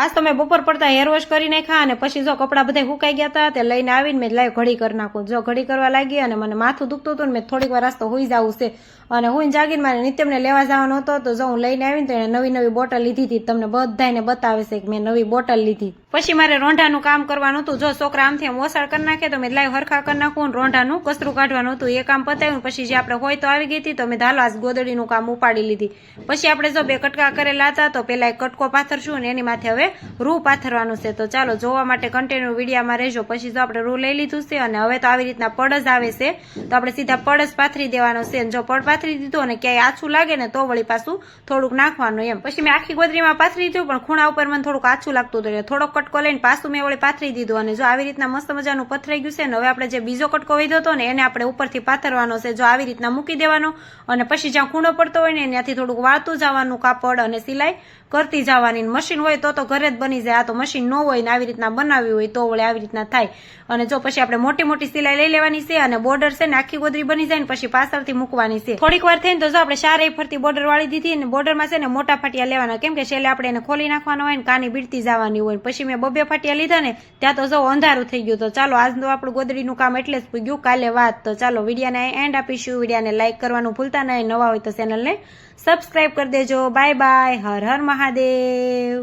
આજ તો મેં બપોર પડતા હેર વોશ કરી નાખ્યા અને પછી જો કપડાં બધા હુકાઈ ગયા હતા, તે લઈને આવીને મેં લાઈ ઘડી કરી નાખું. જો ઘડી કરવા લાગી અને મને માથું દુખતું હતું ને મેં થોડીક વાર રસ્તો હોઈ જવું છે. અને હું જાગીને મારે નિત્યમને લેવા જવાનો હતો, તો જો હું લઈને આવીને તો એને નવી નવી બોટલ લીધી હતી. તમને બધાને બતાવે છે કે મેં નવી બોટલ લીધી. પછી મારે રોંઢાનું કામ કરવાનું હતું. જો છોકરા આમથી આમ ઓસાળ કરી નાખે તો મેં લાઈવ હરખા કરી નાખું અને રોંઢાનું કચરું કાઢવાનું હતું. એ કામ પતાવ્યું પછી જે આપણે હોય તો આવી ગઈ હતી તો મેં ધાલો આજ ગોદડીનું કામ ઉપાડી લીધી. પછી આપણે જો બે કટકા કરેલા હતા તો પેલા એક કટકો પાથરશું ને એની માથે હવે રૂ પાથરવાનું છે. તો ચાલો જોવા માટે કન્ટિન્યુ વિડીયામાં રહેજો. પછી જો આપણે રૂ લઈ લીધું છે અને હવે તો આવી રીતના પડસ આવે છે. તો આપણે સીધા પડસ પાથરી દેવાનો છે. અને જો પડ પાથરી દીધો અને ક્યાંય આછું લાગે ને તો વળી પાછું થોડુંક નાખવાનું એમ. પછી મેં આખી ગોદરીમાં પાથરી દીધું પણ ખૂણા ઉપર મને થોડુંક આછું લાગતું હતું થોડોક કટકો લઈને પાછું મેં વળી પાથરી દીધું અને જો આવી રીતના મસ્ત મજાનું પથરાઈ ગયું છે ને હવે આપણે જે બીજો કટકો વધ્યો હતો ને એને આપણે ઉપરથી પાથરવાનો છે. જો આવી રીતના મૂકી દેવાનો અને પછી જ્યાં ખૂણો પડતો હોય ને ત્યાંથી થોડુંક વાળતું જવાનું કાપડ અને સિલાઈ કરતી જવાની મશીન હોય તો તો ઘરે જ બની જાય. આ તો મશીન ન હોય ને આવી રીતના બનાવ્યું હોય તો વળે આવી રીતના થાય. અને જો પછી આપણે મોટી મોટી સિલાઈ લઈ લેવાની છે અને બોર્ડર છે ને આખી ગોદરી બની જાય ને પછી પાછળથી મૂકવાની છે. થોડીક વાર થઈને તો જો આપણે સારી ફરતી બોર્ડર વાળી દીધી અને બોર્ડરમાં છે ને મોટા ફાટિયા લેવાના. કેમ કે છેલ્લે આપણે એને ખોલી નાખવાના હોય ને કાની બીડતી જવાની હોય પછી મેં બબે ફાટિયા લીધા ને ત્યાં તો જો અંધારું થઈ ગયું. તો ચાલો આજનું આપણું ગોદડીનું કામ એટલે જ પૂગ્યું. કાલે વાત. તો ચાલો વિડીયાને એન્ડ આપીશું. વિડીયાને લાઈક કરવાનું ભૂલતા નહીં. નવા હોય તો ચેનલને સબસ્ક્રાઈબ કરી દેજો. Bye by Har Har Mahadev